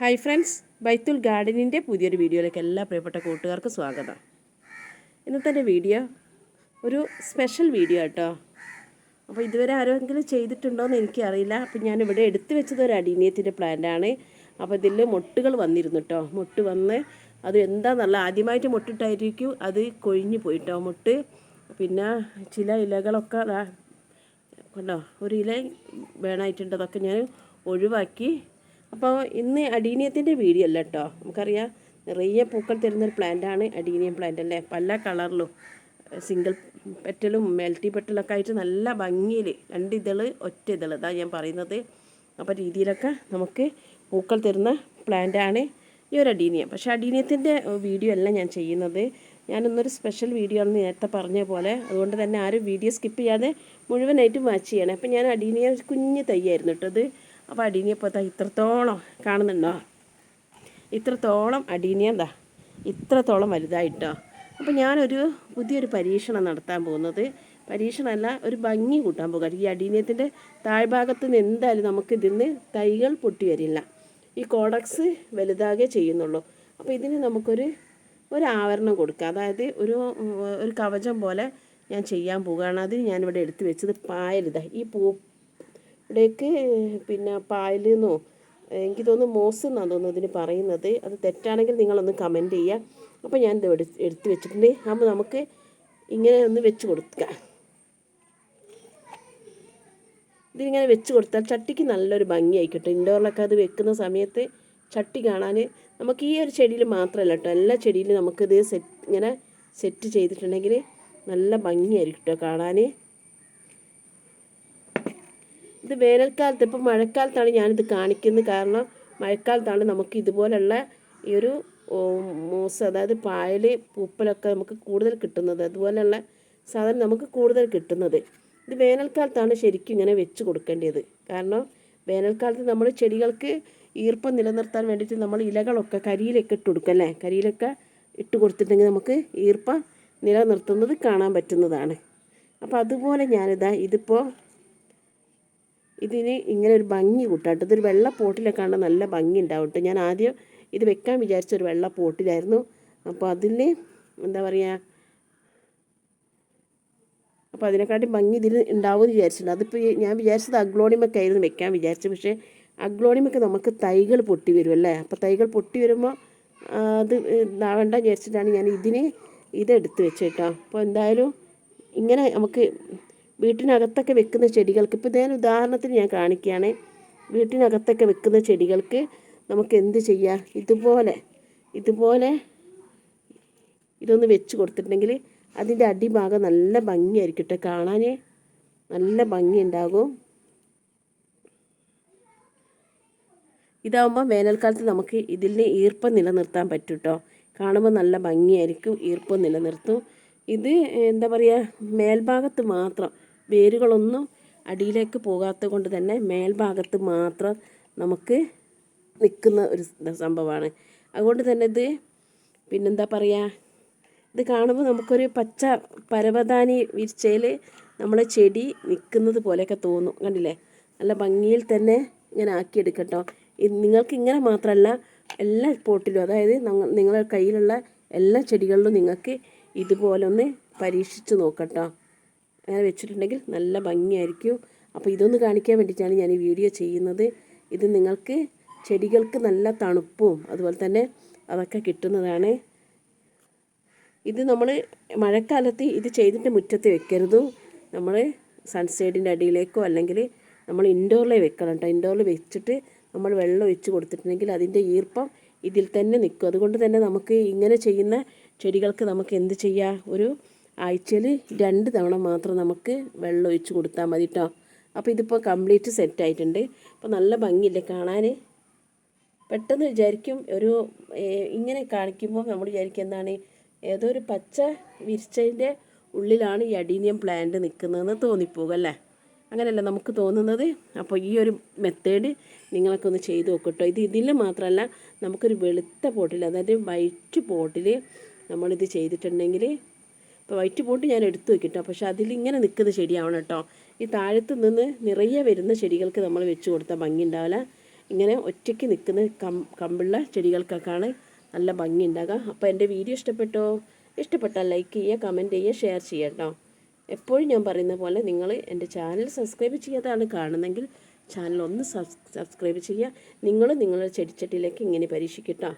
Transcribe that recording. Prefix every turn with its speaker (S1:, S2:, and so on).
S1: Hi friends ബൈത്തുൽ ഗാർഡനിന്റെ പുതിയൊരു വീഡിയോയിലേക്ക് എല്ലാ പ്രിയപ്പെട്ട കൂട്ടുകാർക്കും സ്വാഗതം. ഇന്നത്തെ എന്റെ വീഡിയോ ഒരു സ്പെഷ്യൽ വീഡിയോ കേട്ടോ അപ്പോൾ ഇതുവരെ ആരെങ്കിലും ചെയ്തിട്ടുണ്ടോ എന്ന് എനിക്കറിയില്ല. അപ്പോൾ ഞാനിവിടെ എടുത്തു വെച്ചത് ഒരു അടീനിയത്തിന്റെ പ്ലാന്റാണ് അപ്പോൾ ഇതിൽ മുട്ടുകൾ വന്നിരുന്നു കേട്ടോ മുട്ട് വന്ന് അത് എന്താണെന്നല്ല ആദ്യമായിട്ട് മുട്ടിട്ടായിരിക്കും. അത് കൊഴിഞ്ഞു പോയിട്ടോ മുട്ട്. പിന്നെ ചില ഇലകളൊക്കെ കണ്ടോ? ഒരു ഇല വേണമായിട്ടുണ്ട് അതൊക്കെ ഞാൻ ഒഴിവാക്കി അപ്പോൾ ഇന്ന് അഡീനിയത്തിന്റെ വീഡിയോ അല്ല കേട്ടോ നമുക്കറിയാം നിറയെ പൂക്കൾ തരുന്നൊരു പ്ലാന്റാണ് അഡീനിയം പ്ലാന്റ് അല്ലേ? പല കളറിലും സിംഗിൾ പെറ്റലും മെൽറ്റി പെറ്റലൊക്കെ ആയിട്ട് നല്ല ഭംഗിയിൽ രണ്ട് ഇതൾ ഒറ്റ ഇതൾ. ഇതാ ഞാൻ പറയുന്നത്. അപ്പോൾ രീതിയിലൊക്കെ നമുക്ക് പൂക്കൾ തരുന്ന പ്ലാന്റാണ് ഈ ഒരു അഡീനിയം പക്ഷേ അഡീനിയത്തിന്റെ വീഡിയോ അല്ല ഞാൻ ചെയ്യുന്നത്. ഞാനിന്നൊരു സ്പെഷ്യൽ വീഡിയോ ആണെന്ന് നേരത്തെ പറഞ്ഞ പോലെ. അതുകൊണ്ട് തന്നെ ആരും വീഡിയോ സ്കിപ്പ് ചെയ്യാതെ മുഴുവനായിട്ട് വാച്ച് ചെയ്യണം. അപ്പം ഞാൻ അടീനിയ കുഞ്ഞ് തയ്യായിരുന്നു കേട്ടത് അപ്പോൾ അടീനിയ ഇപ്പോൾ എന്താ ഇത്രത്തോളം കാണുന്നുണ്ടോ? ഇത്രത്തോളം അടീനിയ എന്താ ഇത്രത്തോളം വലുതായിട്ടോ? അപ്പോൾ ഞാനൊരു പുതിയൊരു പരീക്ഷണം നടത്താൻ പോകുന്നത്. പരീക്ഷണമല്ല ഒരു ഭംഗി കൂട്ടാൻ പോകുക ഈ അടീനിയത്തിന്റെ താഴ്ഭാഗത്ത് നിന്ന് എന്തായാലും നമുക്ക് ഇതിന്ന് തൈകൾ പൊട്ടി വരില്ല. ഈ കോഡക്സ് വലുതാകെ ചെയ്യുന്നുള്ളൂ. അപ്പോൾ ഇതിന് നമുക്കൊരു ഒരു ആവരണം കൊടുക്കുക അതായത് ഒരു ഒരു കവചം പോലെ ഞാൻ ചെയ്യാൻ പോവുകയാണ്. അതിന് ഞാനിവിടെ എടുത്തു വെച്ചത് പായലിതാ ഈ പൂ ഇവിടേക്ക് പിന്നെ പായലെന്നോ എനിക്ക് തോന്നുന്നു മോസ് എന്നാണ് തോന്നുന്നു ഇതിന് പറയുന്നത്. അത് തെറ്റാണെങ്കിൽ നിങ്ങളൊന്ന് കമന്റ് ചെയ്യുക അപ്പോൾ ഞാൻ ഇത് എടുത്ത് എടുത്ത് വെച്ചിട്ടുണ്ട്. അപ്പോൾ നമുക്ക് ഇങ്ങനെ ഒന്ന് വെച്ച് കൊടുക്കുക ഇതിങ്ങനെ വെച്ച് കൊടുത്താൽ ചട്ടിക്ക് നല്ലൊരു ഭംഗിയായി കിട്ടും ഇൻഡോറിലൊക്കെ അത് വെക്കുന്ന സമയത്ത് ചട്ടി കാണാൻ നമുക്ക് ഈ ഒരു ചെടിയിൽ മാത്രമല്ല കേട്ടോ. എല്ലാ ചെടിയിലും നമുക്കിത് സെറ്റ് ഇങ്ങനെ സെറ്റ് ചെയ്തിട്ടുണ്ടെങ്കിൽ നല്ല ഭംഗിയായിരിക്കും കേട്ടോ കാണാൻ ഇത് വേനൽക്കാലത്ത് ഇപ്പം മഴക്കാലത്താണ് ഞാനിത് കാണിക്കുന്നത്. കാരണം മഴക്കാലത്താണ് നമുക്ക് ഇതുപോലുള്ള ഈ ഒരു മൂസ് അതായത് പായൽ പൂപ്പലൊക്കെ നമുക്ക് കൂടുതൽ കിട്ടുന്നത്. അതുപോലെയുള്ള സാധനം നമുക്ക് കൂടുതൽ കിട്ടുന്നത്. ഇത് വേനൽക്കാലത്താണ് ശരിക്കും ഇങ്ങനെ വെച്ച് കൊടുക്കേണ്ടത്. കാരണം വേനൽക്കാലത്ത് നമ്മൾ ചെടികൾക്ക് ഈർപ്പം നിലനിർത്താൻ വേണ്ടിയിട്ട് നമ്മൾ ഇലകളൊക്കെ കരിയിലൊക്കെ ഇട്ട് കൊടുക്കും അല്ലേ? കരിയിലൊക്കെ ഇട്ട് കൊടുത്തിട്ടുണ്ടെങ്കിൽ നമുക്ക് ഈർപ്പം നിലനിർത്തുന്നത് കാണാൻ പറ്റുന്നതാണ്. അപ്പോൾ അതുപോലെ ഞാനിതാ ഇതിപ്പോൾ ഇതിന് ഇങ്ങനെ ഒരു ഭംഗി കൂട്ടാട്ടോ ഇതൊരു വെള്ള പോട്ടിലൊക്കെ ആണ് നല്ല ഭംഗി ഉണ്ടാവും കേട്ടോ. ഞാൻ ആദ്യം ഇത് വെക്കാൻ വിചാരിച്ച ഒരു വെള്ള പോട്ടിലായിരുന്നു. അപ്പോൾ അതിൽ എന്താ പറയുക അപ്പോൾ അതിനെക്കാട്ടി ഭംഗി ഇതിൽ ഉണ്ടാവുമെന്ന് വിചാരിച്ചിട്ടുണ്ട്. അതിപ്പോൾ ഞാൻ വിചാരിച്ചത് അഗ്ലോണിമൊക്കെ ആയിരുന്നു വെക്കാൻ വിചാരിച്ചത്. പക്ഷേ അഗ്ലോണിമൊക്കെ നമുക്ക് തൈകൾ പൊട്ടി വരും അല്ലേ? അപ്പോൾ തൈകൾ പൊട്ടി വരുമ്പോൾ അത് ഇതാവേണ്ട വിചാരിച്ചിട്ടാണ് ഞാൻ ഇതിന് ഇതെടുത്ത് വെച്ചേട്ടോ അപ്പോൾ എന്തായാലും ഇങ്ങനെ നമുക്ക് വീട്ടിനകത്തൊക്കെ വെക്കുന്ന ചെടികൾക്ക്. ഇപ്പോൾ ഞാൻ ഉദാഹരണത്തിന് ഞാൻ കാണിക്കുകയാണ്. വീട്ടിനകത്തൊക്കെ വെക്കുന്ന ചെടികൾക്ക് നമുക്ക് എന്ത് ചെയ്യാം? ഇതുപോലെ ഇതുപോലെ ഇതൊന്ന് വെച്ച് കൊടുത്തിട്ടുണ്ടെങ്കിൽ അതിന്റെ അടിഭാഗം നല്ല ഭംഗിയായിരിക്കും കേട്ടോ കാണാൻ നല്ല ഭംഗി ഉണ്ടാകും ഇതാവുമ്പോൾ വേനൽക്കാലത്ത് നമുക്ക് ഇതിൽ ഈർപ്പം നിലനിർത്താൻ പറ്റും കേട്ടോ. കാണുമ്പോൾ നല്ല ഭംഗിയായിരിക്കും ഈർപ്പം നിലനിർത്തും. ഇത് എന്താ പറയുക? മേൽഭാഗത്ത് മാത്രം വേരുകളൊന്നും അടിയിലേക്ക് പോകാത്ത കൊണ്ട് തന്നെ മേൽഭാഗത്ത് മാത്രം നമുക്ക് നിൽക്കുന്ന ഒരു സംഭവമാണ്. അതുകൊണ്ട് തന്നെ ഇത് പിന്നെന്താ പറയുക ഇത് കാണുമ്പോൾ നമുക്കൊരു പച്ച പരവതാനി വിരിച്ചയിൽ നമ്മളെ ചെടി നിൽക്കുന്നത് പോലെയൊക്കെ തോന്നും. കണ്ടില്ലേ? നല്ല ഭംഗിയിൽ തന്നെ ഇങ്ങനെ ആക്കിയെടുക്കട്ടോ. നിങ്ങൾക്ക് ഇങ്ങനെ മാത്രമല്ല എല്ലാ പോട്ടിലും അതായത് നിങ്ങളുടെ കയ്യിലുള്ള എല്ലാ ചെടികളിലും നിങ്ങൾക്ക് ഇതുപോലൊന്ന് പരീക്ഷിച്ച് നോക്കട്ടോ. അങ്ങനെ വെച്ചിട്ടുണ്ടെങ്കിൽ നല്ല ഭംഗിയായിരിക്കും. അപ്പോൾ ഇതൊന്ന് കാണിക്കാൻ വേണ്ടിയിട്ടാണ് ഞാൻ ഈ വീഡിയോ ചെയ്യുന്നത്. ഇത് നിങ്ങൾക്ക് ചെടികൾക്ക് നല്ല തണുപ്പും അതുപോലെ തന്നെ അതൊക്കെ കിട്ടുന്നതാണ്. ഇത് നമ്മൾ മഴക്കാലത്ത് ഇത് ചെയ്തിട്ട് മുറ്റത്ത് വെക്കരുത്. നമ്മൾ സൺസൈഡിന്റെ അടിയിലേക്കോ അല്ലെങ്കിൽ നമ്മൾ ഇൻഡോറിലേ വെക്കണം കേട്ടോ. ഇൻഡോറിൽ വെച്ചിട്ട് നമ്മൾ വെള്ളം ഒഴിച്ച് കൊടുത്തിട്ടുണ്ടെങ്കിൽ അതിന്റെ ഈർപ്പം ഇതിൽ തന്നെ നിൽക്കും. അതുകൊണ്ട് തന്നെ നമുക്ക് ഇങ്ങനെ ചെയ്യുന്ന ചെടികൾക്ക് നമുക്ക് എന്ത് ചെയ്യാം? ഒരു ആഴ്ചയിൽ രണ്ട് തവണ മാത്രം നമുക്ക് വെള്ളം ഒഴിച്ച് കൊടുത്താൽ മതി കേട്ടോ അപ്പോൾ ഇതിപ്പോൾ കംപ്ലീറ്റ് സെറ്റ് ആയിട്ടുണ്ട്. അപ്പോൾ നല്ല ഭംഗിയില്ലേ കാണാൻ? പെട്ടെന്ന് വിചാരിക്കും ഒരു ഇങ്ങനെ കാണിക്കുമ്പോൾ നമ്മൾ വിചാരിക്കും എന്താണ് ഏതോ ഒരു പച്ച വിരിച്ചതിന്റെ ഉള്ളിലാണ് ഈ അഡീനിയം പ്ലാന്റ് നിൽക്കുന്നതെന്ന് തോന്നിപ്പോകും അല്ലേ? അങ്ങനെയല്ല നമുക്ക് തോന്നുന്നത്? അപ്പോൾ ഈ ഒരു മെത്തേഡ് നിങ്ങളൊക്കെ ഒന്ന് ചെയ്ത് നോക്കട്ടോ ഇത് ഇതിൽ മാത്രമല്ല നമുക്കൊരു വെളുത്ത പോട്ടിൽ അതായത് വൈറ്റ് പോട്ടിൽ നമ്മളിത് ചെയ്തിട്ടുണ്ടെങ്കിൽ ഇപ്പോൾ വൈറ്റ് പോട്ട് ഞാൻ എടുത്തു വെക്കിട്ടോ. പക്ഷേ അതിലിങ്ങനെ നിൽക്കുന്ന ചെടിയാവണം കേട്ടോ. ഈ താഴത്ത് നിന്ന് നിറയെ വരുന്ന ചെടികൾക്ക് നമ്മൾ വെച്ച് കൊടുത്താൽ ഭംഗി ഉണ്ടാവില്ല ഇങ്ങനെ ഒറ്റയ്ക്ക് നിൽക്കുന്ന കം കമ്പുള്ള ചെടികൾക്കൊക്കെയാണ് നല്ല ഭംഗി ഉണ്ടാകുക അപ്പോൾ എന്റെ വീഡിയോ ഇഷ്ടപ്പെട്ടോ? ഇഷ്ടപ്പെട്ടാൽ ലൈക്ക് ചെയ്യുക കമന്റ് ചെയ്യുക ഷെയർ ചെയ്യുക കേട്ടോ. എപ്പോഴും ഞാൻ പറയുന്ന പോലെ നിങ്ങൾ എന്റെ ചാനൽ സബ്സ്ക്രൈബ് ചെയ്യാതാണ് കാണുന്നെങ്കിൽ ചാനൽ ഒന്ന് സബ്സ്ക്രൈബ് ചെയ്യുക. നിങ്ങൾ നിങ്ങളുടെ ചെടിച്ചട്ടിയിലേക്ക് ഇങ്ങനെ പരീക്ഷിക്കട്ടോ